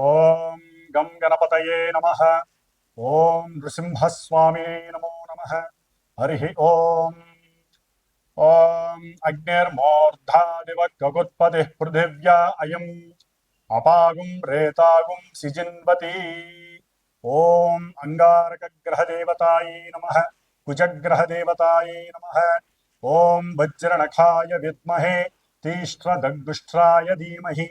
ओम गम गणपत नम। ॐ नृसिंहस्वामिने नमो नमः। हरिः ॐ ॐ अग्निर्मूर्धादिवगुत्पतिः पृथिव्या अयम। अपागुम रेतागुम सिजिन्वती। ॐ अङ्गारकग्रहदेवतायै नमः। कुजग्रहदेवतायै नमः। ओम वज्रनखाय विद्महे। तीष्ट्रदग्दुष्ट्राय धीमहि।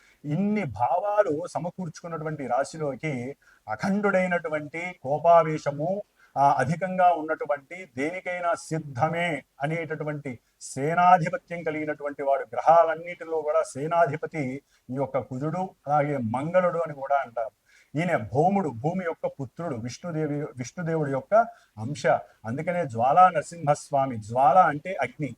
ఇన్ని భావాలు సమకూర్చుకున్నటువంటి రాశిలోకి అఖండుడైనటువంటి కోపావేశము ఆ అధికంగా ఉన్నటువంటి దేనికైనా సిద్ధమే అనేటటువంటి సేనాధిపత్యం కలిగినటువంటి వాడు గ్రహాలన్నిటిలో కూడా సేనాధిపతి ఈ యొక్క కుజుడు అలాగే మంగళుడు అని కూడా అంటారు. ఈయన భౌముడు భూమి యొక్క పుత్రుడు విష్ణుదేవి విష్ణుదేవుడి యొక్క అంశ. అందుకనే జ్వాలా నరసింహస్వామి జ్వాల అంటే అగ్ని.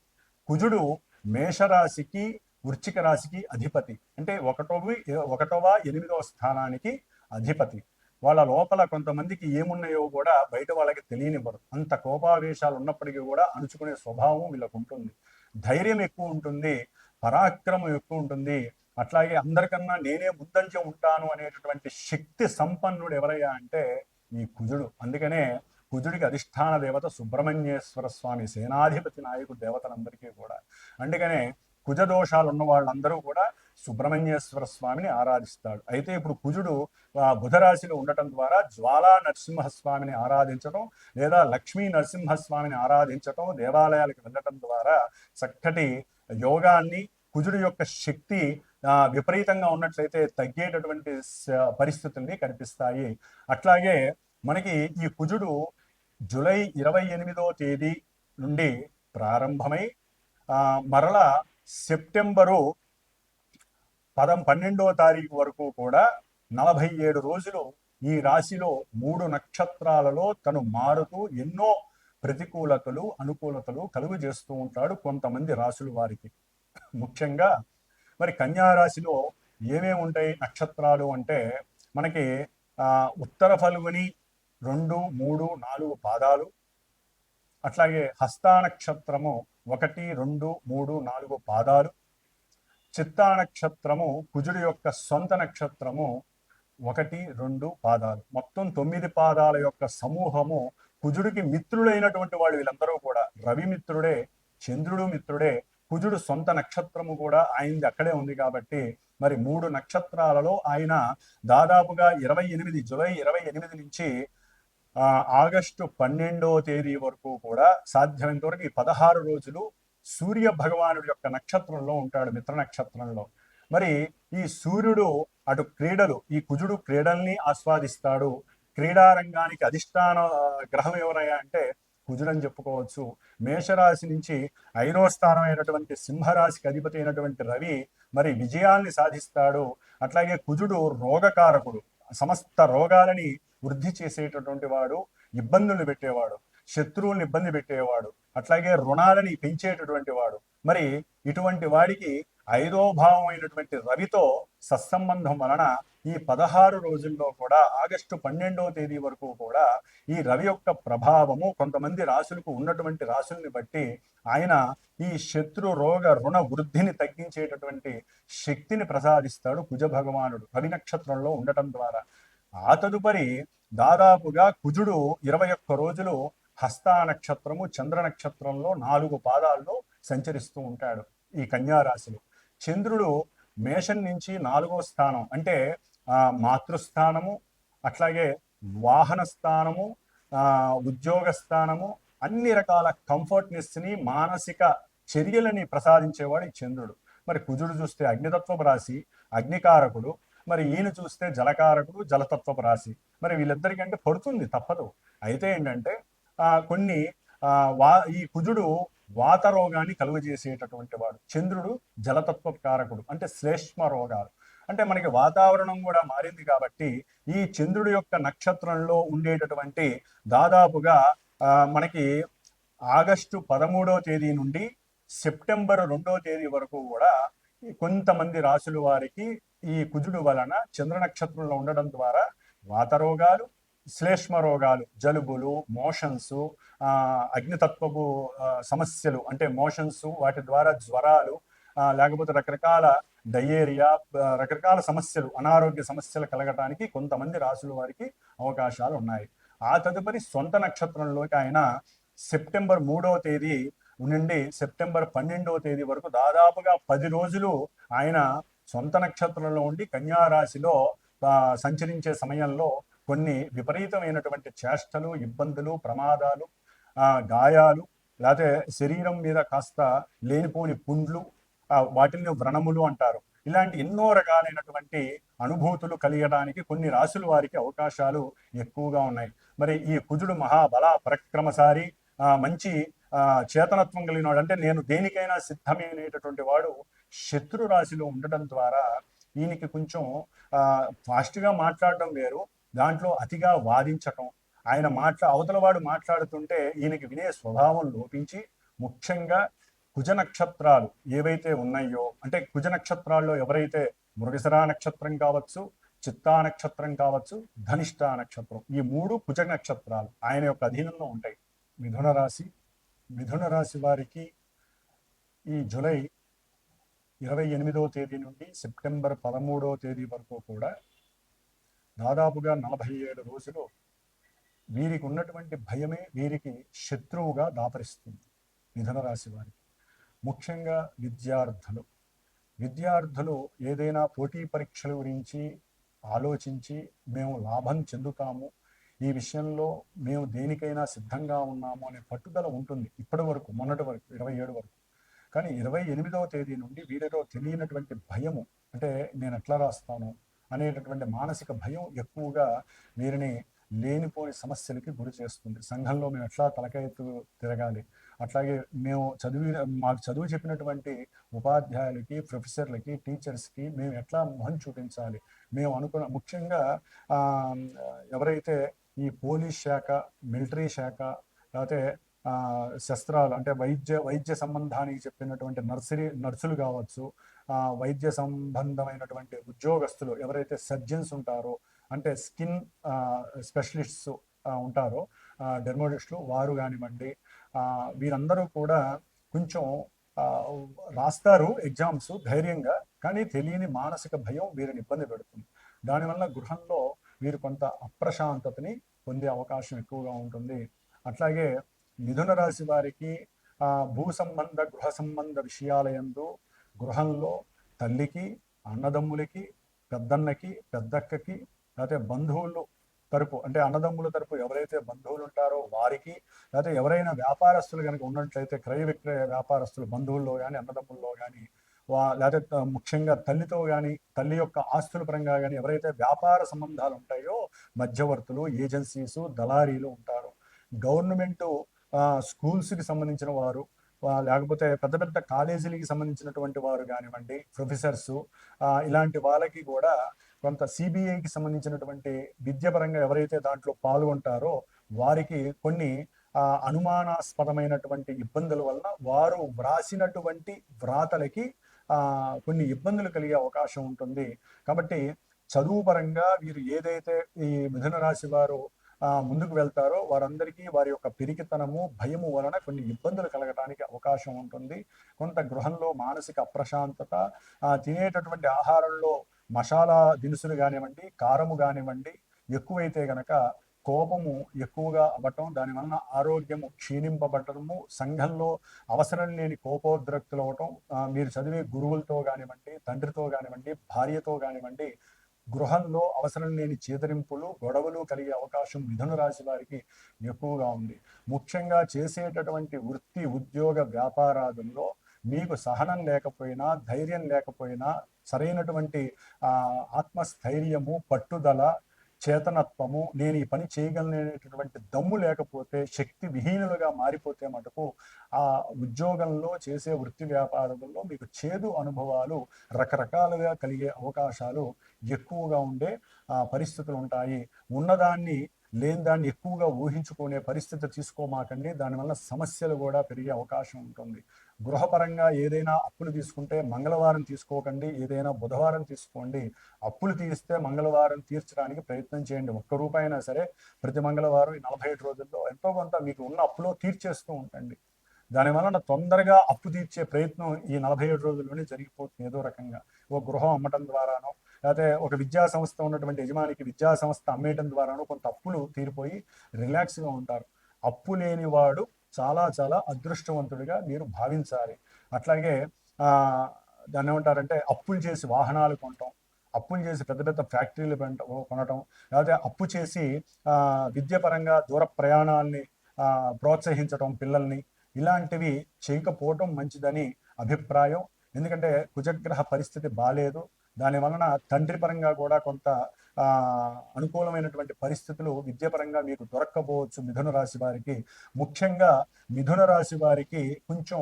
కుజుడు మేషరాశికి వృచ్చిక రాశికి అధిపతి. అంటే ఒకటోవి ఒకటవ ఎనిమిదవ స్థానానికి అధిపతి. వాళ్ళ లోపల కొంతమందికి ఏమున్నాయో కూడా బయట వాళ్ళకి తెలియనివ్వరు. అంత కోపావేశాలు ఉన్నప్పటికీ కూడా అణుచుకునే స్వభావం వీళ్ళకు ఉంటుంది. ధైర్యం ఎక్కువ ఉంటుంది పరాక్రమం ఎక్కువ ఉంటుంది. అట్లాగే అందరికన్నా నేనే ముందంజ ఉంటాను అనేటటువంటి శక్తి సంపన్నుడు ఎవరయ్యా అంటే ఈ కుజుడు. అందుకనే కుజుడికి అధిష్టాన దేవత సుబ్రహ్మణ్యేశ్వర స్వామి సేనాధిపతి నాయకుడు దేవతలందరికీ కూడా. అందుకనే కుజదోషాలు ఉన్న వాళ్ళందరూ కూడా సుబ్రహ్మణ్యేశ్వర స్వామిని ఆరాధిస్తాడు. అయితే ఇప్పుడు కుజుడు బుధరాశిలో ఉండటం ద్వారా జ్వాలా నరసింహస్వామిని ఆరాధించటం లేదా లక్ష్మీ నరసింహస్వామిని ఆరాధించటం దేవాలయాలకు వెళ్ళటం ద్వారా చక్కటి యోగాన్ని కుజుడు యొక్క శక్తి విపరీతంగా ఉన్నట్లయితే తగ్గేటటువంటి పరిస్థితుల్ని కనిపిస్తాయి. అట్లాగే మనకి ఈ కుజుడు జూలై ఇరవై ఎనిమిదో తేదీ నుండి ప్రారంభమై మరలా సెప్టెంబరు పదం పన్నెండవ తారీఖు వరకు కూడా నలభై ఏడు రోజులు ఈ రాశిలో మూడు నక్షత్రాలలో తను మారుతూ ఎన్నో ప్రతికూలతలు అనుకూలతలు కలుగు చేస్తూ ఉంటాడు కొంతమంది రాశులు వారికి. ముఖ్యంగా మరి కన్యా రాశిలో ఏమేమి ఉంటాయి నక్షత్రాలు అంటే మనకి ఉత్తర ఫల్గుని రెండు మూడు నాలుగు పాదాలు అట్లాగే హస్తా నక్షత్రము ఒకటి రెండు మూడు నాలుగు పాదాలు. చిత్తా నక్షత్రము కుజుడి యొక్క సొంత నక్షత్రము ఒకటి రెండు పాదాలు. మొత్తం తొమ్మిది పాదాల యొక్క సమూహము కుజుడికి మిత్రులైనటువంటి వాళ్ళు వీళ్ళందరూ కూడా. రవి మిత్రుడే చంద్రుడు మిత్రుడే కుజుడు సొంత నక్షత్రము కూడా ఆయనది అక్కడే ఉంది కాబట్టి మరి మూడు నక్షత్రాలలో ఆయన దాదాపుగా ఇరవై ఎనిమిది జూలై ఇరవై ఎనిమిది నుంచి ఆగస్టు పన్నెండవ తేదీ వరకు కూడా సాధ్యమైనంత వరకు ఈ పదహారు రోజులు సూర్య భగవానుడి యొక్క నక్షత్రంలో ఉంటాడు మిత్ర నక్షత్రంలో. మరి ఈ సూర్యుడు అటు క్రీడలు ఈ కుజుడు క్రీడల్ని ఆస్వాదిస్తాడు. క్రీడారంగానికి అధిష్టాన గ్రహం ఎవరయ్యా అంటే కుజుడని చెప్పుకోవచ్చు. మేషరాశి నుంచి ఐదో స్థానం అయినటువంటి సింహరాశికి అధిపతి అయినటువంటి రవి మరి విజయాల్ని సాధిస్తాడు. అట్లాగే కుజుడు రోగకారకుడు సమస్త రోగాలని వృద్ధి చేసేటటువంటి వాడు ఇబ్బందులు పెట్టేవాడు శత్రువుల్ని ఇబ్బంది పెట్టేవాడు అట్లాగే రుణాలని పెంచేటటువంటి వాడు. మరి ఇటువంటి వాడికి ఐదో భావం అయినటువంటి రవితో సత్సంబంధం వలన ఈ పదహారు రోజుల్లో కూడా ఆగస్టు పన్నెండవ తేదీ వరకు కూడా ఈ రవి యొక్క ప్రభావము కొంతమంది రాశులకు ఉన్నటువంటి రాశుల్ని బట్టి ఆయన ఈ శత్రు రోగ రుణ వృద్ధిని తగ్గించేటటువంటి శక్తిని ప్రసాదిస్తాడు కుజ భగవానుడు రవి నక్షత్రంలో ఉండటం ద్వారా. ఆ తదుపరి దాదాపుగా కుజుడు ఇరవై ఒక్క రోజులు హస్తా నక్షత్రము చంద్ర నక్షత్రంలో నాలుగు పాదాల్లో సంచరిస్తూ ఉంటాడు ఈ కన్యారాశిలో. చంద్రుడు మేషం నుంచి నాలుగో స్థానం అంటే మాతృస్థానము అట్లాగే వాహన స్థానము ఉద్యోగ స్థానము అన్ని రకాల కంఫర్ట్నెస్ని మానసిక చర్యలని ప్రసాదించేవాడు ఈ చంద్రుడు. మరి కుజుడు చూస్తే అగ్నితత్వం రాశి అగ్నికారకుడు మరి ఈయన చూస్తే జలకారకుడు జలతత్వపు రాశి. మరి వీళ్ళిద్దరికంటే పడుతుంది తప్పదు. అయితే ఏంటంటే ఆ, కొన్ని ఆ, వా ఈ కుజుడు వాత రోగాన్ని కలుగజేసేటటువంటి వాడు. చంద్రుడు జలతత్వ కారకుడు అంటే శ్లేష్మ రోగాలు. అంటే మనకి వాతావరణం కూడా మారింది కాబట్టి ఈ చంద్రుడి యొక్క నక్షత్రంలో ఉండేటటువంటి దాదాపుగా ఆ, మనకి ఆగస్టు పదమూడవ తేదీ నుండి సెప్టెంబర్ రెండో తేదీ వరకు కూడా కొంతమంది రాసుల వారికి ఈ కుజుడు వలన చంద్ర నక్షత్రంలో ఉండడం ద్వారా వాత రోగాలు శ్లేష్మ రోగాలు జలుబులు మోషన్స్ అగ్నితత్వపు సమస్యలు అంటే మోషన్స్ వాటి ద్వారా జ్వరాలు లేకపోతే రకరకాల డయేరియా రకరకాల సమస్యలు అనారోగ్య సమస్యలు కలగటానికి కొంతమంది రాసుల వారికి అవకాశాలు ఉన్నాయి. ఆ తదుపరి సొంత నక్షత్రంలోకి ఆయన సెప్టెంబర్ మూడవ తేదీ నుండి సెప్టెంబర్ పన్నెండవ తేదీ వరకు దాదాపుగా పది రోజులు ఆయన సొంత నక్షత్రంలో ఉండి కన్యారాశిలో సంచరించే సమయంలో కొన్ని విపరీతమైనటువంటి చేష్టలు ఇబ్బందులు ప్రమాదాలు ఆ, గాయాలు లేకపోతే శరీరం మీద కాస్త లేనిపోని పుండ్లు వాటిని వ్రణములు అంటారు. ఇలాంటి ఎన్నో రకాలైనటువంటి అనుభూతులు కలిగడానికి కొన్ని రాసుల వారికి అవకాశాలు ఎక్కువగా ఉన్నాయి. మరి ఈ కుజుడు మహాబల పరక్రమసారి ఆ, మంచి ఆ, చేతనత్వం కలిగిన వాడు అంటే నేను దేనికైనా సిద్ధమైనటువంటి వాడు శత్రు రాశిలో ఉండడం ద్వారా ఈయనకి కొంచెం ఫాస్ట్గా మాట్లాడడం వేరు. దాంట్లో అతిగా వాదించటం. ఆయన మాట్లా అవతలవాడు మాట్లాడుతుంటే ఈయనకి వినే స్వభావం లోపించి ముఖ్యంగా కుజ నక్షత్రాలు ఏవైతే ఉన్నాయో అంటే కుజ నక్షత్రాల్లో ఎవరైతే మృగశిరా నక్షత్రం కావచ్చు చిత్తా నక్షత్రం కావచ్చు ధనిష్ట నక్షత్రం ఈ మూడు కుజ నక్షత్రాలు ఆయన యొక్క అధీనంలో ఉంటాయి. మిథున రాశి మిథున రాశి వారికి ఈ జూలై ఇరవై ఎనిమిదవ తేదీ నుండి సెప్టెంబర్ పదమూడవ తేదీ వరకు కూడా దాదాపుగా నలభై ఏడు రోజులు వీరికి ఉన్నటువంటి భయమే వీరికి శత్రువుగా దాపరిస్తుంది మిథున రాశి వారికి. ముఖ్యంగా విద్యార్థులు. విద్యార్థులు ఏదైనా పోటీ పరీక్షల గురించి ఆలోచించి మేము లాభం చెందుతాము ఈ విషయంలో మేము దేనికైనా సిద్ధంగా ఉన్నాము అనే పట్టుదల ఉంటుంది ఇప్పటి వరకు మొన్నటి వరకు ఇరవై ఏడు వరకు. కానీ ఇరవై ఎనిమిదవ తేదీ నుండి వీరిలో తెలియనటువంటి భయము అంటే నేను ఎట్లా రాస్తాను అనేటటువంటి మానసిక భయం ఎక్కువగా వీరిని లేనిపోని సమస్యలకి గురి చేస్తుంది. సంఘంలో మేము ఎట్లా తలకాయత్తు తిరగాలి? అట్లాగే మేము చదివి మాకు చదువు చెప్పినటువంటి ఉపాధ్యాయులకి ప్రొఫెసర్లకి టీచర్స్కి మేము ఎట్లా మొహం చూపించాలి? మేము అనుకున్న ముఖ్యంగా ఎవరైతే ఈ పోలీస్ శాఖ మిలిటరీ శాఖ లేకపోతే శస్త్రాలు అంటే వైద్య వైద్య సంబంధానికి చెప్పినటువంటి నర్సరీ నర్సులు కావచ్చు వైద్య సంబంధమైనటువంటి ఉద్యోగస్తులు ఎవరైతే సర్జన్స్ ఉంటారో అంటే స్కిన్ స్పెషలిస్ట్స్ ఉంటారో డెర్మోటిస్టులు వారు కానివ్వండి వీరందరూ కూడా కొంచెం రాస్తారు ఎగ్జామ్స్ ధైర్యంగా కానీ తెలియని మానసిక భయం వీరిని ఇబ్బంది పెడుతుంది. దానివల్ల గృహంలో వీరు కొంత అప్రశాంతతని పొందే అవకాశం ఎక్కువగా ఉంటుంది. అట్లాగే మిథున రాశి వారికి భూ సంబంధ గృహ సంబంధ విషయాలయందు గృహంలో తల్లికి అన్నదమ్ములకి పెద్దన్నకి పెద్దక్కకి లేకపోతే బంధువులు తరపు అంటే అన్నదమ్ముల తరపు ఎవరైతే బంధువులు ఉంటారో వారికి లేకపోతే ఎవరైనా వ్యాపారస్తులు కనుక ఉన్నట్లయితే క్రయ విక్రయ వ్యాపారస్తులు బంధువుల్లో కానీ అన్నదమ్ముల్లో కానీ వా లేకపోతే ముఖ్యంగా తల్లితో కానీ తల్లి యొక్క ఆస్తుల పరంగా కానీ ఎవరైతే వ్యాపార సంబంధాలు ఉంటాయో మధ్యవర్తులు ఏజెన్సీస్ దళారీలు ఉంటారు. గవర్నమెంటు స్కూల్స్కి సంబంధించిన వారు లేకపోతే పెద్ద పెద్ద కాలేజీలకి సంబంధించినటువంటి వారు కానివ్వండి ప్రొఫెసర్స్ ఇలాంటి వాళ్ళకి కూడా కొంత సిబిఐకి సంబంధించినటువంటి విద్యపరంగా ఎవరైతే దాంట్లో పాల్గొంటారో వారికి కొన్ని అనుమానాస్పదమైనటువంటి ఇబ్బందుల వలన వారు వ్రాసినటువంటి వ్రాతలకి కొన్ని ఇబ్బందులు కలిగే అవకాశం ఉంటుంది. కాబట్టి చదువు పరంగా వీరు ఏదైతే ఈ మిథున రాశి వారు ముందుకు వెళ్తారో వారందరికీ వారి యొక్క పిరికితనము భయము వలన కొన్ని ఇబ్బందులు కలగటానికి అవకాశం ఉంటుంది. కొంత గృహంలో మానసిక అప్రశాంతత తినేటటువంటి ఆహారంలో మసాలా దినుసులు కానివ్వండి కారము కానివ్వండి ఎక్కువైతే గనక కోపము ఎక్కువగా అవ్వటం దానివలన ఆరోగ్యము క్షీణింపబడటము సంఘంలో అవసరం లేని కోపోద్రక్తులు అవ్వటం మీరు చదివే గురువులతో కానివ్వండి తండ్రితో కానివ్వండి భార్యతో కానివ్వండి గృహంలో అవసరం లేని చేదరింపులు గొడవలు కలిగే అవకాశం మిథున రాశి వారికి ఎక్కువగా ఉంది. ముఖ్యంగా చేసేటటువంటి వృత్తి ఉద్యోగ వ్యాపారాదుల్లో మీకు సహనం లేకపోయినా ధైర్యం లేకపోయినా సరైనటువంటి ఆత్మస్థైర్యము పట్టుదల చేతనత్వము నేను ఈ పని చేయగలనేటటువంటి దమ్ము లేకపోతే శక్తి విహీనులుగా మారిపోతే మటుకు ఆ ఉద్యోగంలో చేసే వృత్తి వ్యాపారంలో మీకు చేదు అనుభవాలు రకరకాలుగా కలిగే అవకాశాలు ఎక్కువగా ఉండే ఆ, పరిస్థితులు ఉంటాయి. ఉన్నదాన్ని లేని దాన్ని ఎక్కువగా ఊహించుకునే పరిస్థితి తీసుకోమాకండి. దానివల్ల సమస్యలు కూడా పెరిగే అవకాశం ఉంటుంది. గృహపరంగా ఏదైనా అప్పులు తీసుకుంటే మంగళవారం తీసుకోకండి ఏదైనా బుధవారం తీసుకోండి. అప్పులు తీస్తే మంగళవారం తీర్చడానికి ప్రయత్నం చేయండి. ఒక్క రూపాయి అయినా సరే ప్రతి మంగళవారం ఈ నలభై ఐదు రోజుల్లో ఎంతో కొంత మీకు ఉన్న అప్పులో తీర్చేస్తూ ఉండండి. దాని వలన తొందరగా అప్పు తీర్చే ప్రయత్నం ఈ నలభై ఏడు రోజుల్లోనే జరిగిపోతుంది ఏదో రకంగా. ఒక గృహం అమ్మటం ద్వారానో లేకపోతే ఒక విద్యా సంస్థ ఉన్నటువంటి యజమానికి విద్యా సంస్థ అమ్మేయటం ద్వారానో కొంత అప్పులు తీరిపోయి రిలాక్స్గా ఉంటారు. అప్పు లేనివాడు చాలా చాలా అదృష్టవంతుడిగా మీరు భావించాలి. అట్లాగే దాన్ని ఏమంటారంటే అప్పులు చేసి వాహనాలు కొనటం అప్పులు చేసి పెద్ద పెద్ద ఫ్యాక్టరీలు కొనటం లేకపోతే అప్పు చేసి విద్యపరంగా విద్యాపరంగా దూర ప్రయాణాల్ని ప్రోత్సహించటం పిల్లల్ని ఇలాంటివి చేయకపోవటం మంచిదని అభిప్రాయం. ఎందుకంటే కుజగ్రహ పరిస్థితి బాగాలేదు దాని వలన తండ్రి పరంగా కూడా కొంత అనుకూలమైనటువంటి పరిస్థితులు విద్యాపరంగా మీకు దొరక్కపోవచ్చు మిథున రాశి వారికి. ముఖ్యంగా మిథున రాశి వారికి కొంచెం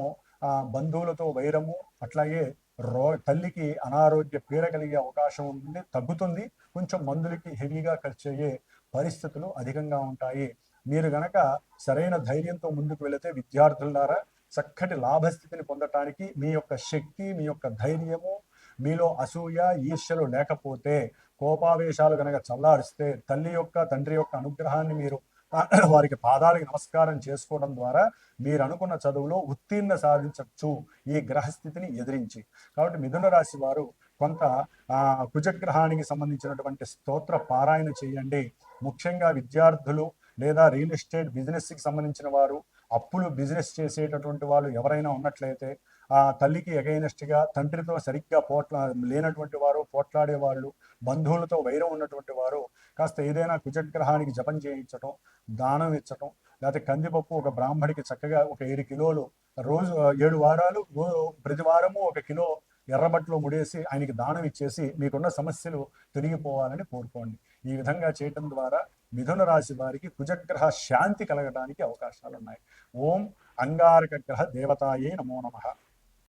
బంధువులతో వైరము అట్లాగే రో తల్లికి అనారోగ్య పీడ కలిగే అవకాశం ఉంటుంది తగ్గుతుంది. కొంచెం మందులకి హెవీగా ఖర్చు అయ్యే పరిస్థితులు అధికంగా ఉంటాయి. మీరు గనక సరైన ధైర్యంతో ముందుకు వెళితే విద్యార్థుల ద్వారా చక్కటి లాభస్థితిని పొందటానికి మీ యొక్క శక్తి మీ యొక్క ధైర్యము మీలో అసూయ ఈర్ష్యలు లేకపోతే కోపావేశాలు గనక చల్లారిస్తే తల్లి యొక్క తండ్రి యొక్క అనుగ్రహాన్ని మీరు వారికి పాదాలకి నమస్కారం చేసుకోవడం ద్వారా మీరు అనుకున్న చదువులో ఉత్తీర్ణ సాధించవచ్చు. ఈ గ్రహస్థితిని ఎదిరించి. కాబట్టి మిథున రాశి వారు కొంత ఆ, కుజగ్రహానికి సంబంధించినటువంటి స్తోత్ర పారాయణ చేయండి. ముఖ్యంగా విద్యార్థులు లేదా రియల్ ఎస్టేట్ బిజినెస్కి సంబంధించిన వారు అప్పులు బిజినెస్ చేసేటటువంటి వాళ్ళు ఎవరైనా ఉన్నట్లయితే తల్లికి ఎగైనస్ట్గా తండ్రితో సరిగ్గా పోట్లా లేనటువంటి వారు పోట్లాడే వాళ్ళు బంధువులతో వైరం ఉన్నటువంటి వారు కాస్త ఏదైనా కుజగ్రహానికి జపం చేయించటం దానం ఇచ్చటం లేకపోతే కందిపప్పు ఒక బ్రాహ్మడికి చక్కగా ఒక ఏడు కిలోలు రోజు ఏడు వారాలు ప్రతి వారము ఒక కిలో ఎర్రబట్టలో ముడేసి ఆయనకి దానం ఇచ్చేసి మీకున్న సమస్యలు తొలగిపోవాలని కోరుకోండి. ఈ విధంగా చేయటం ద్వారా మిథున రాశి వారికి కుజగ్రహ శాంతి కలగడానికి అవకాశాలు ఉన్నాయి ఓం అంగారక గ్రహ దేవతాయే నమో నమః.